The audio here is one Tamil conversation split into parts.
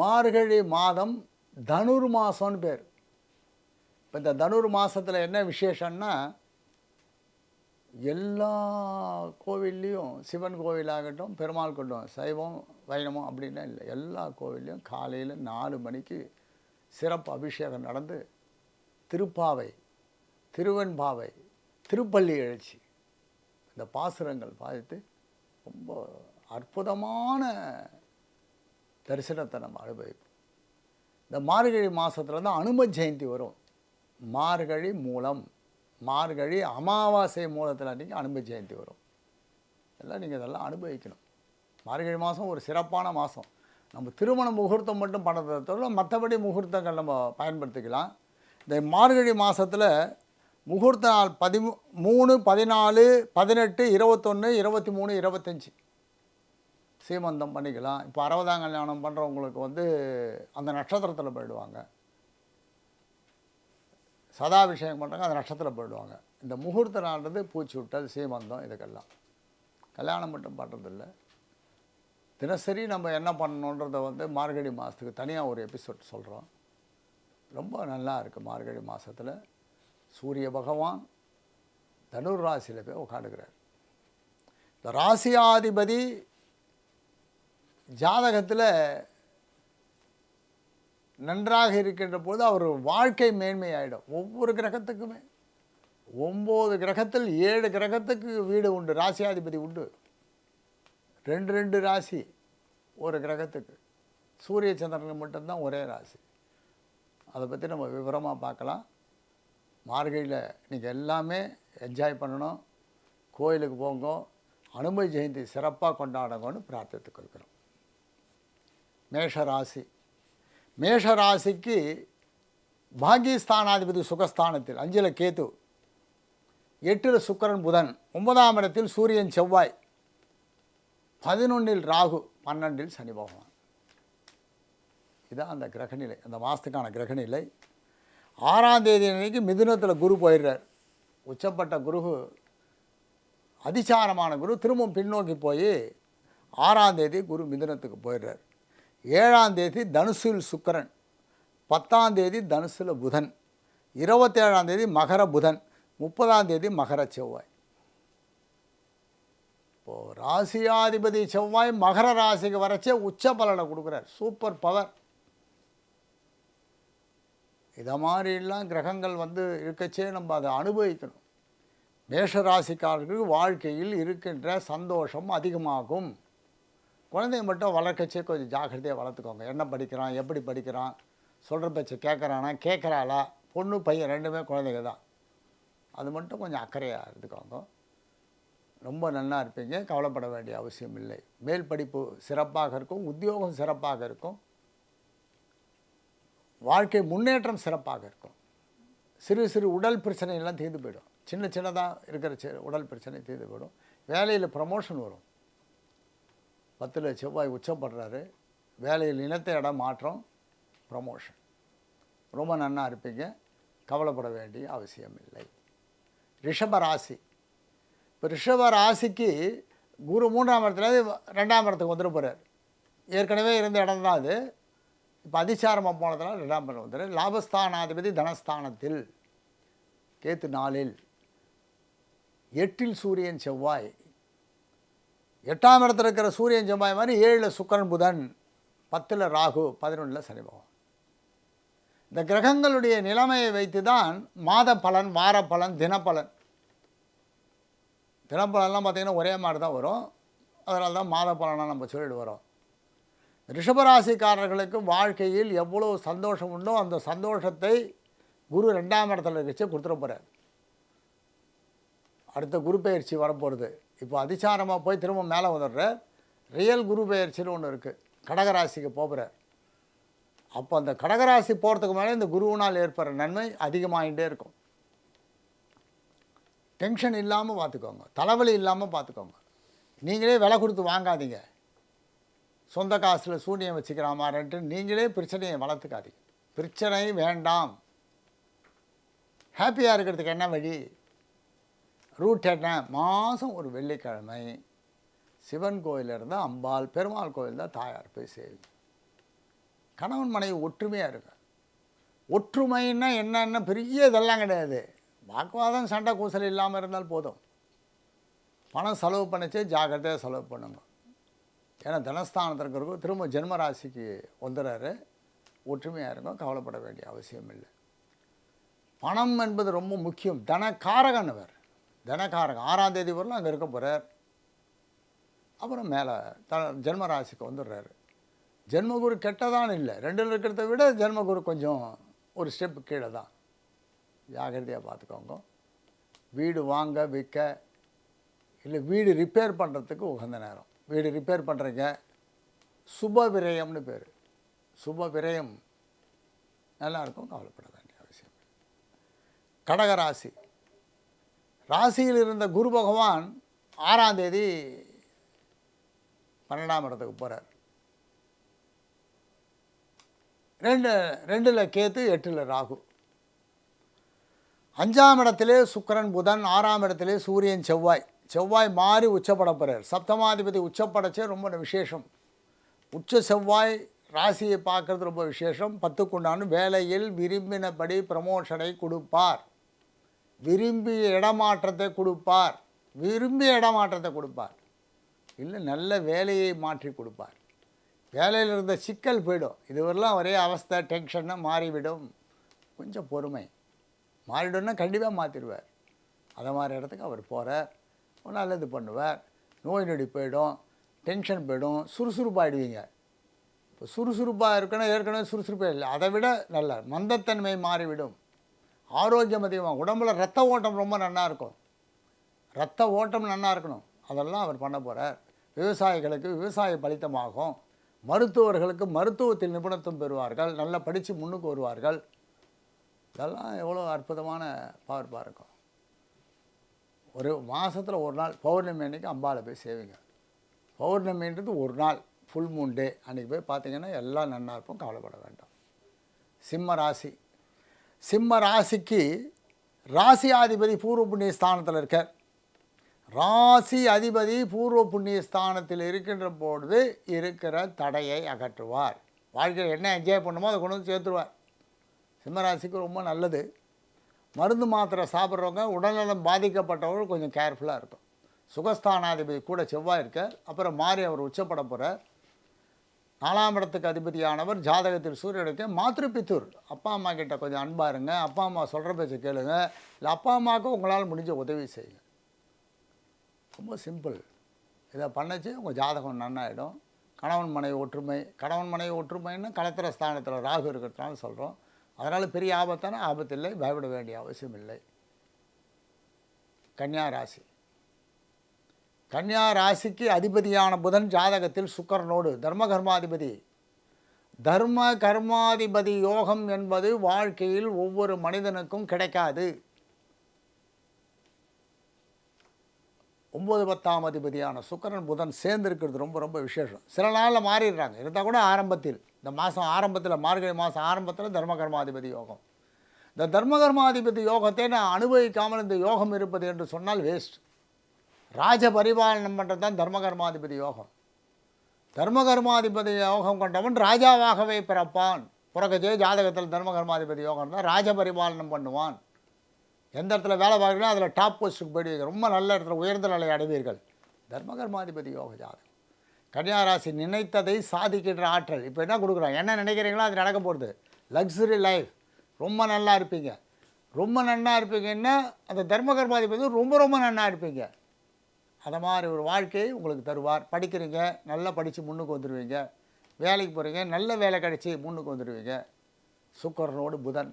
மார்கழி மாதம் தனுர் மாதம்னு பேர். இப்போ இந்த தனுர் மாதத்தில் என்ன விசேஷம்னா எல்லா கோவில்லையும் சிவன் கோவிலாகட்டும் பெருமாள் கொண்டும் சைவம் வைணவம் அப்படின்னா இல்லை. எல்லா கோவில்லையும் காலையில் நாலு மணிக்கு சிறப்பு அபிஷேகம் நடந்து திருப்பாவை திருவெண்பாவை திருப்பள்ளி எழுச்சி இந்த பாசுரங்கள் பார்த்து ரொம்ப அற்புதமான தரிசனத்தை நம்ம அனுபவிப்போம். இந்த மார்கழி மாதத்தில் தான் அனும ஜெயந்தி வரும். மார்கழி மூலம் மார்கழி அமாவாசை மூலத்தில் அன்றைக்கி அனும ஜெயந்தி வரும். எல்லாம் நீங்கள் இதெல்லாம் அனுபவிக்கணும். மார்கழி மாதம் ஒரு சிறப்பான மாதம் நம்ம திருமண முகூர்த்தம் மட்டும் பண்ணுறதை தவிர மற்றபடி முகூர்த்தங்கள் நம்ம பயன்படுத்திக்கலாம். இந்த மார்கழி மாதத்தில் முகூர்த்த நாள் பதிமூ மூணு பதினாலு பதினெட்டு இருபத்தொன்று இருபத்தி மூணு இருபத்தஞ்சி. சீமந்தம் பண்ணிக்கலாம். இப்போ அறுபதாம் கல்யாணம் பண்ணுறவங்களுக்கு வந்து அந்த நட்சத்திரத்தில் போயிடுவாங்க. சதாபிஷேகம் பண்ணுறாங்க அந்த நட்சத்திரம் போயிடுவாங்க. இந்த முகூர்த்த நாள்ன்றது பூச்சி விட்டல் சீமந்தம் இதுக்கெல்லாம். கல்யாணம் மட்டும் பண்ணுறதில்ல தினசரி நம்ம என்ன பண்ணணுன்றதை வந்து மார்கழி மாதத்துக்கு தனியாக ஒரு எபிசோட் சொல்கிறோம் ரொம்ப நல்லா இருக்குது மார்கழி மாதத்தில் சூரிய பகவான் தனுர் ராசியில் போய் உட்காந்துக்கிறார் இந்த ராசியாதிபதி ஜாதகத்தில் நன்றாக இருக்கின்ற போது அவர் வாழ்க்கை மேன்மையாயிடும். ஒவ்வொரு கிரகத்துக்குமே. ஒம்பது கிரகத்தில் ஏழு கிரகத்துக்கு வீடு உண்டு ராசியாதிபதி உண்டு. ரெண்டு ரெண்டு ராசி ஒரு கிரகத்துக்கு. சூரிய சந்திரன் மட்டும்தான் ஒரே ராசி. அதை பற்றி நம்ம விவரமாக பார்க்கலாம். மார்கழியில் நீங்கள் எல்லாமே என்ஜாய் பண்ணணும். கோயிலுக்கு போங்க அனுமதி ஜெயந்தி சிறப்பாக கொண்டாடுங்கன்னு பிரார்த்தித்துக் கொள்கிறோம். மேஷராசி. மேஷராசிக்கு பாகிஸ்தானாதிபதி சுகஸ்தானத்தில் அஞ்சில் கேத்து எட்டில் சுக்கரன் புதன் ஒன்பதாம் இடத்தில் சூரியன் செவ்வாய் பதினொன்றில் ராகு பன்னெண்டில் சனி பகவான். இதான் அந்த கிரகநிலை அந்த மாதத்துக்கான கிரகநிலை. ஆறாம் தேதி அன்னைக்கு மிதுனத்தில் குரு போயிடுறார். உச்சப்பட்ட குரு அதிசாரமான குரு திரும்பவும் பின்னோக்கி போய் ஆறாம் தேதி குரு மிதுனத்துக்கு போயிடுறார். ஏழாம் தேதி தனுசில் சுக்கரன் பத்தாம் தேதி தனுசில் புதன் இருபத்தேழாம் தேதி மகர புதன் முப்பதாம் தேதி மகர செவ்வாய். இப்போது ராசியாதிபதி செவ்வாய் மகர ராசிக்கு வரைச்சே உச்ச பலனை கொடுக்குறார். சூப்பர் பவர் இதை மாதிரிலாம் கிரகங்கள் வந்து இருக்கச்சே நம்ம அதை அனுபவிக்கணும். மேஷராசிக்காரர்களுக்கு வாழ்க்கையில் இருக்கின்ற சந்தோஷம் அதிகமாகும். குழந்தைய மட்டும் வளர்க்கச்சே கொஞ்சம் ஜாக்கிரதையாக வளர்த்துக்கோங்க. என்ன படிக்கிறான் எப்படி படிக்கிறான் சொல்கிற பேச்சை கேட்குறானா கேட்குறாளா பொண்ணு பையன் ரெண்டுமே குழந்தைங்க தான். அது மட்டும் கொஞ்சம் அக்கறையாக இருந்துக்கோங்க. ரொம்ப நல்லா இருப்பீங்க கவலைப்பட வேண்டிய அவசியம் இல்லை. மேல் படிப்பு சிறப்பாக இருக்கும் உத்தியோகம் சிறப்பாக இருக்கும். வாழ்க்கை முன்னேற்றம் சிறப்பாக இருக்கும். சிறு சிறு உடல் பிரச்சனையெல்லாம் தீர்ந்து போயிடும். சின்ன சின்னதாக இருக்கிற உடல் பிரச்சனை தீர்ந்து போயிடும். வேலையில் ப்ரமோஷன் வரும். பத்தில் செவ்வாய் உச்சப்படுறாரு வேலையில் இனத்தை இடம் மாற்றம் ப்ரமோஷன் ரொம்ப நன்னா இருப்பீங்க. கவலைப்பட வேண்டிய அவசியம் இல்லை ரிஷபராசி. இப்போ ரிஷபராசிக்கு குரு மூன்றாம் இடத்துலேருந்து ரெண்டாம் இடத்துக்கு வந்துட்டு போகிறார் ஏற்கனவே இருந்த இடம் தான் அது. இப்போ அதிசாரமாக போனதுனால ரெண்டாம் இடம் வந்துடுறார் லாபஸ்தானாதிபதி தனஸ்தானத்தில். கேத்து நாளில். எட்டில் சூரியன் செவ்வாய். எட்டாம் இடத்துல இருக்கிற சூரியன் செவ்வாய் மாதிரி ஏழில் சுக்கரன் புதன் பத்தில் ராகு பதினொன்றில் சனி பகவான். இந்த கிரகங்களுடைய நிலைமையை வைத்து தான் மாத பலன் வார பலன் தினப்பலன். தினப்பலன்லாம் பார்த்திங்கன்னா ஒரே மாதிரி தான் வரும். அதனால தான் மாத பலனாக நம்ம சொல்லிட்டு வரோம். ரிஷபராசிக்காரர்களுக்கு வாழ்க்கையில் எவ்வளோ சந்தோஷம் உண்டோ அந்த சந்தோஷத்தை குரு ரெண்டாம் இடத்துல வச்சு கொடுத்துட போகிறார் அடுத்த குரு பயிற்சி வரப்போகிறது இப்போ அதிசாரமாக போய் திரும்ப மேலே வந்துடுற. ரியல் குரு பெயர்ச்சின்னு ஒன்று இருக்குது கடகராசிக்கு போகிறார் அப்போ அந்த கடகராசி போகிறதுக்கு மேலே இந்த குருவினால் ஏற்படுற நன்மை அதிகமாகிட்டே இருக்கும். டென்ஷன் இல்லாமல் பார்த்துக்கோங்க. தலைவலி இல்லாமல் பார்த்துக்கோங்க. நீங்களே விலை கொடுத்து வாங்காதீங்க. சொந்த காசில் சூனியம் மாதிரின்ட்டு நீங்களே பிரச்சனையை வளர்த்துக்காதீங்க. பிரச்சனை வேண்டாம். ஹாப்பியாக இருக்கிறதுக்கு என்ன வழி? ரூட் என்ன மாதம் ஒரு வெள்ளிக்கிழமை சிவன் கோயில் இருந்தால் அம்பாள் பெருமாள் கோயில் தான் தாயார் போய் சேவி கணவன் மனைவி ஒற்றுமையாக இருக்கும் ஒற்றுமைன்னா என்னென்ன பெரிய இதெல்லாம் கிடையாது. வாக்குவாதம் சண்டை கூசல் இல்லாமல் இருந்தால் போதும். பணம் செலவு பண்ணிச்சே ஜாக்கிரதையாக செலவு பண்ணுங்க. ஏன்னா தனஸ்தானத்தில் இருக்கிறவங்க திரும்ப ஜென்ம ராசிக்கு வந்துடுறாரு ஒற்றுமையாக இருக்கும் கவலைப்பட வேண்டிய அவசியம் இல்லை பணம் என்பது ரொம்ப முக்கியம். தன அவர். தினக்காரங்க ஆறாம் தேதி வரலாம் அங்கே இருக்க போகிறார் அப்புறம் மேலே த ஜென்மராசிக்கு வந்துடுறாரு. ஜென்மகுரு கெட்டதான் இல்லை. ரெண்டில் இருக்கிறத விட ஜென்மகுரு கொஞ்சம் ஒரு ஸ்டெப் கீழே தான். ஜாகிரதையாக பார்த்துக்கோங்க வீடு வாங்க விற்க இல்லை வீடு ரிப்பேர் பண்ணுறதுக்கு உகந்த நேரம். வீடு ரிப்பேர் பண்ணுறீங்க சுப விரயம்னு பேர். சுப விரயம் நல்லாயிருக்கும் கவலைப்பட வேண்டிய அவசியம் கடகராசி. ராசியில் இருந்த குரு பகவான் ஆறாம் தேதி பன்னெண்டாம் இடத்துக்கு போகிறார் ரெண்டு ரெண்டில் கேத்து எட்டில் ராகு. அஞ்சாம் இடத்திலே சுக்கிரன் புதன் ஆறாம் இடத்திலே சூரியன் செவ்வாய். செவ்வாய் மாறி உச்சப்பட போகிறார் சப்தமாதிபதி உச்சப்படைச்சே ரொம்ப விசேஷம். உச்ச செவ்வாய் ராசியை பார்க்கறது ரொம்ப விசேஷம். பத்துக்குண்டான வேலையில் விரும்பினபடி ப்ரமோஷனை கொடுப்பார். விரும்பிய இடமாற்றத்தை கொடுப்பார். விரும்பிய இடமாற்றத்தை கொடுப்பார். இல்லை நல்ல வேலையை மாற்றி கொடுப்பார். வேலையில் இருந்த சிக்கல் போயிடும். இதுவரெல்லாம் ஒரே அவஸ்தை டென்ஷன்னு மாறிவிடும். கொஞ்சம் பொறுமை. மாறிடும்னா கண்டிப்பாக மாற்றிடுவார் அதை மாதிரி இடத்துக்கு அவர் போகிறார் நல்லது பண்ணுவார். நோய் நொடி போயிடும். டென்ஷன் போயிடும். சுறுசுறுப்பாயிடுவீங்க. இப்போ சுறுசுறுப்பாக இருக்கணும் ஏற்கனவே சுறுசுறுப்பாக இல்லை. அதை விட நல்ல மந்தத்தன்மை மாறிவிடும். ஆரோக்கியம் அதிகமாக உடம்புல ரத்த ஓட்டம் ரொம்ப நல்லா இருக்கும். ரத்த ஓட்டம் நல்லா இருக்கணும். அதெல்லாம் அவர் பண்ண போகிறார் விவசாயிகளுக்கு விவசாய பலித்தமாகும். மருத்துவர்களுக்கு மருத்துவத்தில் நிபுணத்துவம் பெறுவார்கள். நல்லா படித்து முன்னுக்கு வருவார்கள். இதெல்லாம் எவ்வளோ அற்புதமான பார்ப்பாக இருக்கும். ஒரு மாதத்தில் ஒரு நாள் பௌர்ணமி அன்றைக்கி அம்பாவில் போய் சேவிங்க. பௌர்ணமின்றது ஒரு நாள் ஃபுல் மூன் டே அன்றைக்கி போய் பார்த்தீங்கன்னா எல்லாம் நன்னா இருப்போம். கவலைப்பட வேண்டாம். சிம்ம ராசி சிம்ம ராசிக்கு ராசியாதிபதி பூர்வ புண்ணிய ஸ்தானத்தில் இருக்கார். ராசி அதிபதி பூர்வ புண்ணிய ஸ்தானத்தில் இருக்கின்ற பொழுது இருக்கிற தடையை அகற்றுவார். வாழ்க்கையில் என்ன என்ஜாய் பண்ணுமோ அதை கொண்டு வந்து சேர்த்துருவார். சிம்மராசிக்கு ரொம்ப நல்லது. மருந்து மாத்திரை சாப்பிட்றவங்க உடல்நலம் பாதிக்கப்பட்டவர்கள் கொஞ்சம் கேர்ஃபுல்லாக இருக்கும். சுகஸ்தானாதிபதி கூட செவ்வாய் இருக்க அப்புறம் மாறி அவர் உச்சப்பட போகிறார் நாலாம் இடத்துக்கு அதிபதியானவர் ஜாதகத்தில் சூரியனுக்கு மாத்திருப்பித்தூர் அப்பா அம்மா கிட்ட கொஞ்சம் அன்பாருங்க அப்பா அம்மா சொல்கிற பேச்சை கேளுங்க. இல்லை அப்பா அம்மாவுக்கு உங்களால் முடிஞ்ச உதவி செய்யுங்க. ரொம்ப சிம்பிள் இதை பண்ணச்சு உங்கள் ஜாதகம் நன்னாயிடும். கணவன் மனைவி ஒற்றுமை கணவன் மனைவி ஒற்றுமைன்னு களத்திர ஸ்தானத்தில் ராகு இருக்கிறதுனால சொல்கிறோம் அதனால் பெரிய ஆபத்தான ஆபத்தில்லை பயப்பட வேண்டிய அவசியம் இல்லை. கன்னியா ராசி. கன்னியா ராசிக்கு அதிபதியான புதன் ஜாதகத்தில் சுக்கரனோடு தர்ம கர்மாதிபதி. தர்ம கர்மாதிபதி யோகம் என்பது வாழ்க்கையில் ஒவ்வொரு மனிதனுக்கும் கிடைக்காது. ஒம்பது பத்தாம் அதிபதியான சுக்கரன் புதன் சேர்ந்துருக்கிறது ரொம்ப ரொம்ப விசேஷம். சில நாளில் மாறிடுறாங்க. இருந்தால் கூட ஆரம்பத்தில் இந்த மாதம் ஆரம்பத்தில் மார்கழி மாதம் ஆரம்பத்தில் தர்ம கர்மாதிபதி யோகம். இந்த தர்ம கர்மாதிபதி யோகத்தை நான் அனுபவிக்காமல் இந்த யோகம் இருப்பது என்று சொன்னால் வேஸ்ட் ராஜ பரிபாலனம் பண்ணுறது தான் தர்மகர்மாதிபதி யோகம். தர்மகர்மாதிபதி யோகம் கொண்டவன் ராஜாவாகவே பிறப்பான். புறக்கச்சே ஜாதகத்தில் தர்மகர்மாதிபதி யோகம் தான் ராஜ பரிபாலனம் பண்ணுவான். எந்த இடத்துல வேலை பார்க்குறீங்களோ அதில் டாப் போஸ்ட்டுக்கு போயிடுவீங்க. ரொம்ப நல்ல இடத்துல உயர்ந்த நிலை அடைவீர்கள். தர்மகர்மாதிபதி யோக ஜாதகம். கன்னியாராசி நினைத்ததை சாதிக்கின்ற ஆற்றல். இப்போ என்ன கொடுக்குறான்? என்ன நினைக்கிறீங்களோ அது நடக்க போகிறது லக்ஸுரி லைஃப் ரொம்ப நல்லா இருப்பீங்க. ரொம்ப நன்னா இருப்பீங்கன்னா அந்த தர்மகர்மாதிபதி ரொம்ப ரொம்ப நன்னா இருப்பீங்க. அதை மாதிரி ஒரு வாழ்க்கையை உங்களுக்கு தருவார். படிக்கிறீங்க நல்லா படித்து முன்னுக்கு வந்துடுவீங்க வேலைக்கு போகிறீங்க நல்ல வேலை கிடைச்சி முன்னுக்கு வந்துடுவீங்க சுக்கரனோடு புதன்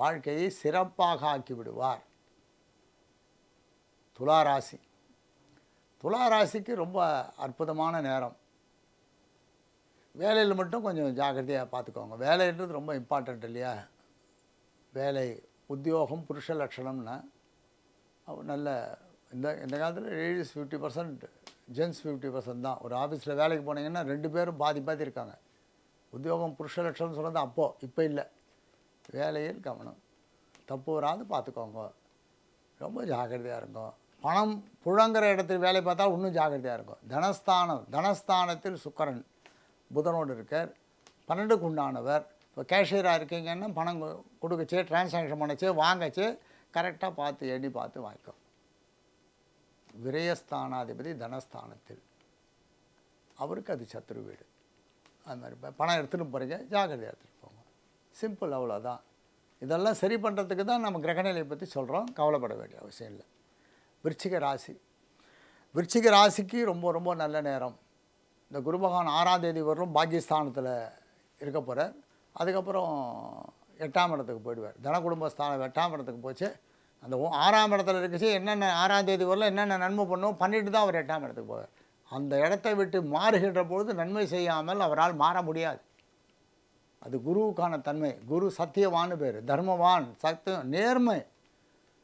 வாழ்க்கையை சிறப்பாக ஆக்கி விடுவார். துளாராசி. துளாராசிக்கு ரொம்ப அற்புதமான நேரம். வேலையில் மட்டும் கொஞ்சம் ஜாக்கிரதையாக பார்த்துக்கோங்க வேலைன்றது ரொம்ப இம்பார்ட்டண்ட் இல்லையா? வேலை உத்தியோகம் புருஷ லட்சணம்னா. நல்ல இந்த இந்த காலத்தில் ladies fifty percent gents fifty percent தான். ஒரு ஆஃபீஸில் வேலைக்கு போனீங்கன்னா ரெண்டு பேரும் பாதி பாதி இருக்காங்க. உத்தியோகம் புருஷ லட்சம்னு சொன்னது அப்போது இப்போ இல்லை. வேலையில் கவனம். தப்பு வராது பார்த்துக்கோங்க ரொம்ப ஜாக்கிரதையாக இருக்கும் பணம் புழங்குற இடத்துல வேலை பார்த்தா இன்னும் ஜாக்கிரதையாக இருக்கும் தனஸ்தானம் தனஸ்தானத்தில் சுக்கரன் புதனோடு இருக்கார். பன்னெண்டுக்கு உண்டானவர். இப்போ கேஷியராக இருக்கீங்கன்னா பணம் கொடுக்கச்சே டிரான்சாக்ஷன் பண்ணச்சே வாங்கச்சே கரெக்டாக பார்த்து எண்ணி பார்த்து வாங்கிக்கோ. விரயஸ்தானாதிபதி தனஸ்தானத்தில். அவருக்கு அது சத்துரு வீடு. அது மாதிரி இப்போ பணம் எடுத்துகிட்டு போகிறீங்க ஜாக்கிரதை எடுத்துகிட்டு போங்க. சிம்பிள் அவ்வளோதான் இதெல்லாம் சரி பண்ணுறதுக்கு தான் நம்ம கிரகநிலையை பற்றி சொல்கிறோம் கவலைப்பட வேண்டிய அவசியம் இல்லை. விருச்சிக ராசி. விருச்சிக ராசிக்கு ரொம்ப ரொம்ப நல்ல நேரம். இந்த குரு பகவான் ஆறாம் தேதி வரலும் பாகிஸ்தானத்தில் இருக்க போகிறார் அதுக்கப்புறம் எட்டாம் இடத்துக்கு போயிடுவார். தன குடும்பஸ்தானம் எட்டாம் இடத்துக்கு போச்சு. அந்த ஆறாம் இடத்துல இருக்கச்சு என்னென்ன ஆறாம் தேதி வரல என்னென்ன நன்மை பண்ணும் பண்ணிட்டு தான் அவர் எட்டாம் இடத்துக்கு போவார். அந்த இடத்தை விட்டு மாறுகின்ற பொழுது நன்மை செய்யாமல் அவரால் மாற முடியாது. அது குருவுக்கான தன்மை. குரு சத்தியவான்னு பேர். தர்மவான் சத்தியம் நேர்மை.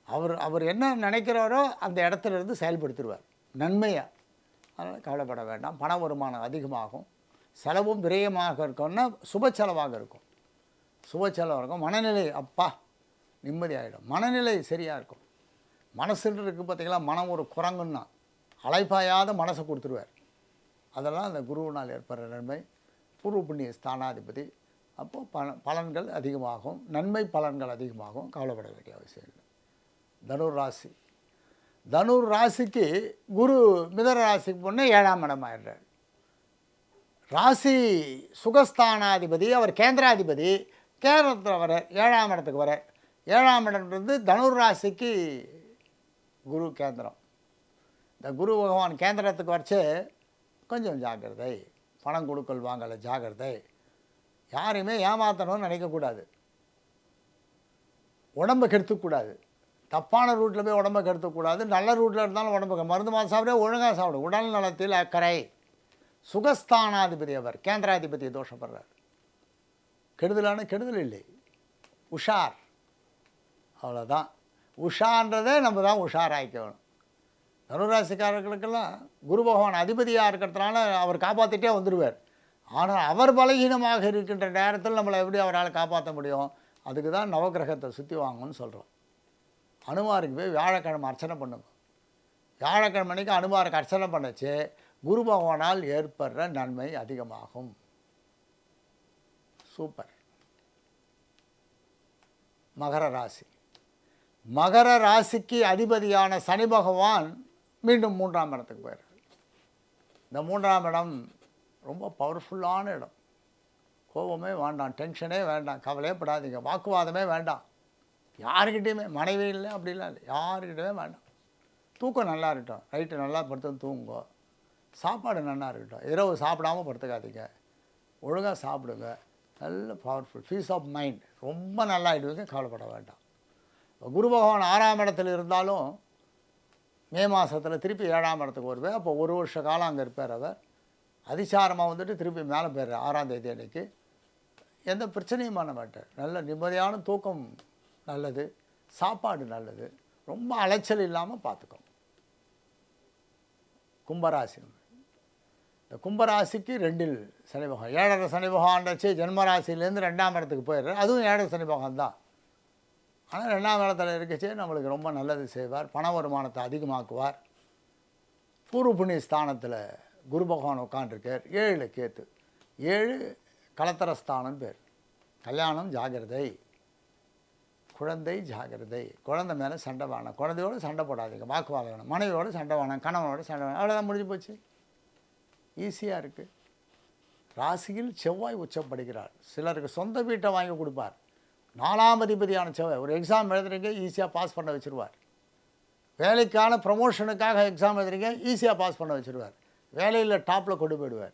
அவர் அவர் என்ன நினைக்கிறாரோ அந்த இடத்துல இருந்து செயல்படுத்திடுவார். நன்மையை. அதனால் கவலைப்பட வேண்டாம். பண வருமானம் அதிகமாகும். செலவும் விரயமாக இருக்கும்னா சுப செலவாக இருக்கும். சுப செலவாக இருக்கும். மனநிலை அப்பா நிம்மதியாகிடும் மனநிலை சரியாக இருக்கும். மனசுன்னு இருக்குது பார்த்தீங்களா மனம் ஒரு குரங்குன்னா அலைப்பாயாத மனசை கொடுத்துருவார். அதெல்லாம் அந்த குருவினால் ஏற்படுற நன்மை. பூர்வ புண்ணிய ஸ்தானாதிபதி. அப்போது பல பலன்கள் அதிகமாகும். நன்மை பலன்கள் அதிகமாகும். கவலைப்பட வேண்டிய அவசியம் இல்லை. தனுர் ராசி தனுர் ராசிக்கு குரு மிதர ராசிக்கு பொண்ணு ஏழாம் இடம் ஆயிடுறார். ராசி சுகஸ்தானாதிபதி அவர் கேந்திராதிபதி. கேந்திரத்தில் வர ஏழாம் இடத்துக்கு வர ஏழாம் இடம்ன்றது தனுர் ராசிக்கு குரு கேந்திரம். இந்த குரு பகவான் கேந்திரத்துக்கு வரைச்சு கொஞ்சம் ஜாக்கிரதை பணம் கொடுக்கல் வாங்கலை ஜாக்கிரதை. யாரையுமே ஏமாற்றணும்னு நினைக்கக்கூடாது. உடம்பை கெடுத்துக்கூடாது. தப்பான ரூட்டில் போய் உடம்பை கெடுத்துக்கூடாது. நல்ல ரூட்டில் இருந்தாலும் உடம்பு மருந்து மாதம் சாப்பிட ஒழுங்காக சாப்பிடும் உடல் நலத்தில் அக்கறை. சுகஸ்தானாதிபதி அவர் கேந்திராதிபதி தோஷப்படுறார். கெடுதலான கெடுதல் இல்லை. உஷார். அவ்வளோதான் உஷான்றதே நம்ம தான் உஷாராய்க்கணும் தனுராசிக்காரர்களுக்கெல்லாம் குரு பகவான் அதிபதியாக இருக்கிறதுனால அவர் காப்பாற்றிட்டே வந்துடுவார். ஆனால் அவர் பலகீனமாக இருக்கின்ற நேரத்தில் நம்மளை எப்படி அவரால் காப்பாற்ற முடியும்? அதுக்கு தான் நவக்கிரகத்தை சுற்றி வாங்கணும்னு சொல்கிறோம் அனுமாருக்கு போய் வியாழக்கிழமை அர்ச்சனை பண்ணுங்க. வியாழக்கிழமை அன்னைக்கு அனுமாருக்கு அர்ச்சனை பண்ணச்சு. குரு பகவானால் ஏற்படுற நன்மை அதிகமாகும். சூப்பர். மகர ராசி. மகர ராசிக்கு அதிபதியான சனி பகவான் மீண்டும் மூன்றாம் இடத்துக்கு போயிருக்கு இந்த மூன்றாம் இடம் ரொம்ப பவர்ஃபுல்லான இடம். கோபமே வேண்டாம் டென்ஷனே வேண்டாம் கவலையப்படாதீங்க வாக்குவாதமே வேண்டாம். யாருக்கிட்டேயுமே மனைவி இல்லை அப்படிலாம் இல்லை. யாருக்கிட்டேயுமே வேண்டாம். தூக்கம் நல்லா இருக்கட்டும். நைட்டு நல்லா படுத்து தூங்குங்க. சாப்பாடு நல்லா இருக்கட்டும். இரவு சாப்பிடாம படுத்துக்காதீங்க. ஒழுங்காக சாப்பிடுங்க. நல்ல பவர்ஃபுல் பீஸ் ஆஃப் மைண்ட் ரொம்ப நல்லா ஆகிடுவீங்க கவலைப்பட வேண்டாம். குரு பகவான் ஆறாம் இடத்துல இருந்தாலும் மே மாதத்தில் திருப்பி ஏழாம் இடத்துக்கு வருவேன். அப்போ ஒரு வருஷ காலம் அங்கே இருப்பார் அவர். அதிசாரமாக வந்துட்டு திருப்பி மேலே போயிடுற ஆறாம் தேதி அன்னைக்கு. எந்த பிரச்சனையும் பண்ண மாட்டார். நல்ல நிம்மதியான தூக்கம் நல்லது. சாப்பாடு நல்லது. ரொம்ப அலைச்சல் இல்லாமல் பார்த்துக்கோம் கும்பராசி இந்த கும்பராசிக்கு ரெண்டில் சனி பகவான். ஏழரை சனி பகவான்டாச்சு ஜென்மராசிலேருந்து ரெண்டாம் இடத்துக்கு போயிடுறார். அதுவும் ஏழரை சனி பகவான் தான். ஆனால் ரெண்டாம் இடத்துல இருக்கச்சே நம்மளுக்கு ரொம்ப நல்லது செய்வார். பண வருமானத்தை அதிகமாக்குவார். பூர்வ புண்ணிய ஸ்தானத்தில் குரு பகவான் உட்காண்டிருக்கார் ஏழில் கேத்து. ஏழு கலத்தர ஸ்தானம் பேர். கல்யாணம் ஜாகிரதை. குழந்தை ஜாகிரதை. குழந்தை மேலே சண்டை வேணாம். குழந்தையோடு சண்டை போடாதீங்க. வாக்குவாதம். வேணும் மனைவியோடு சண்டை வேணாம். கணவனோட சண்டை வேணாம். அவ்வளோதான் முடிஞ்சு போச்சு. ஈஸியாக இருக்குது ராசியில் செவ்வாய் உச்சப்படுகிறார் சிலருக்கு சொந்த வீட்டை வாங்கி கொடுப்பார். நாலாம் அதிபதியான செவ்வாய். ஒரு எக்ஸாம் எழுதுறீங்க ஈஸியாக பாஸ் பண்ண வச்சுருவார். வேலைக்கான ப்ரமோஷனுக்காக எக்ஸாம் எழுதுறீங்க ஈஸியாக பாஸ் பண்ண வச்சுருவார். வேலையில் டாப்பில் கொண்டு போயிடுவார்.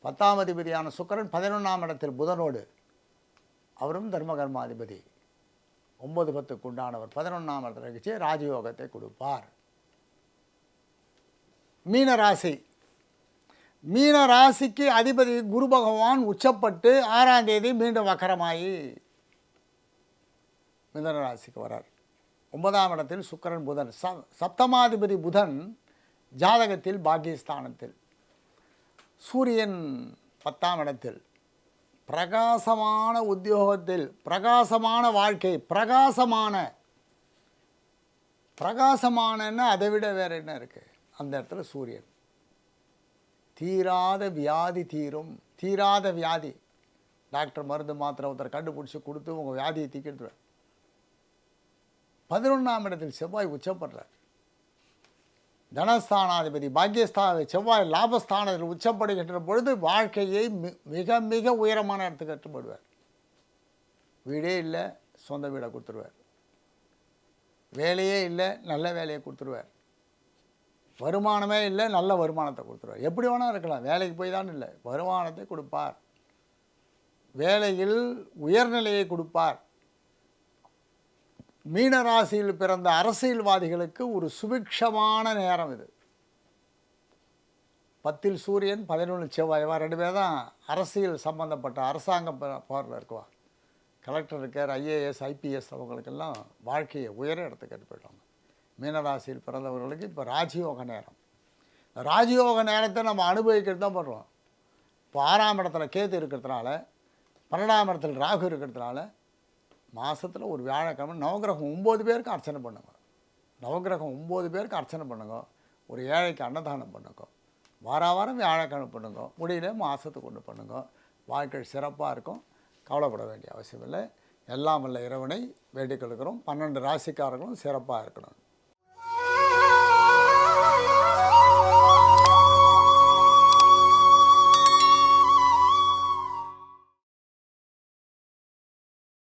பத்தாம் அதிபதியான சுக்கரன் பதினொன்றாம் இடத்தில் புதனோடு. அவரும் தர்மகர்மாதிபதி. ஒன்பது பத்துக்கு உண்டானவர் பதினொன்றாம் இடத்துல வச்சு ராஜயோகத்தை கொடுப்பார். மீனராசி மீனராசிக்கு மீன ராசிக்கு அதிபதி குரு பகவான் உச்சப்பட்டு ஆறாம் தேதி மீண்டும் வக்கரமாயி. மிதன ராசிக்கு வரார். ஒன்பதாம் இடத்தில் சுக்கிரன் புதன். ச சப்தமாதிபதி புதன் ஜாதகத்தில் பாக்கியஸ்தானத்தில். சூரியன் பத்தாம் இடத்தில். பிரகாசமான உத்தியோகத்தில் பிரகாசமான வாழ்க்கை பிரகாசமான பிரகாசமானன்னா அதை விட வேறு என்ன இருக்குது அந்த இடத்துல சூரியன். தீராத வியாதி தீரும். தீராத வியாதி. டாக்டர் மருந்து மாத்திரை ஒருத்தர் கண்டுபிடிச்சி கொடுத்து உங்கள் வியாதியை தீக்கிடுவேன் பதினொன்றாம் இடத்தில் செவ்வாய் உச்சப்படுறார் தனஸ்தானாதிபதி பாக்கியஸ்தான செவ்வாய் லாபஸ்தானத்தில் உச்சப்படுகின்ற பொழுது வாழ்க்கையை மி- மிக மிக உயரமான இடத்துக்கு கட்டுப்படுவார் வீடே இல்லை சொந்த வீடை கொடுத்துருவார். வேலையே இல்லை நல்ல வேலையை கொடுத்துருவார். வருமானமே இல்லை நல்ல வருமானத்தை கொடுத்துருவார். எப்படி வேணால் இருக்கலாம் வேலைக்கு போய் தான் இல்லை வருமானத்தை கொடுப்பார். வேலையில் உயர்நிலையை கொடுப்பார். மீனராசியில் பிறந்த அரசியல்வாதிகளுக்கு ஒரு சுபிக்ஷமான நேரம் இது. பத்தில் சூரியன் பதினொன்று செவ்வாய் ரெண்டு பேர் தான் அரசியல் சம்மந்தப்பட்ட அரசாங்கம் பவரில் இருக்குவா. கலெக்டர் இருக்கார் ஐஏஎஸ் ஐபிஎஸ் அவங்களுக்கெல்லாம் வாழ்க்கையை உயர இடத்துக்கு எடுத்து போயிடுவாங்க மீனராசியில் பிறந்தவர்களுக்கு இப்போ ராஜயோக நேரம். ராஜயோக நேரத்தை நம்ம அனுபவிக்கிறது தான் பண்ணுறோம் இப்போ ஆறாம் இடத்துல கேது இருக்கிறதுனால பன்னெண்டாம் இடத்துல ராகு இருக்கிறதுனால மாதத்தில் ஒரு வியாழக்கிழமை நவகிரகம் ஒம்பது பேருக்கு அர்ச்சனை பண்ணுங்க. நவகிரகம் ஒம்பது பேருக்கு அர்ச்சனை பண்ணுங்க. ஒரு ஏழைக்கு அன்னதானம் பண்ணுங்க. வார வாரம் வியாழக்கிழமை பண்ணுங்க. முடியல மாதத்துக்கு ஒன்று பண்ணுங்க. வாழ்க்கை சிறப்பாக இருக்கும். கவலைப்பட வேண்டிய அவசியம் இல்லை எல்லாம் இல்லை இறைவனை வேண்டிக் கொள்கிறோம். பன்னெண்டு ராசிக்காரர்களும் சிறப்பாக இருக்கணும்.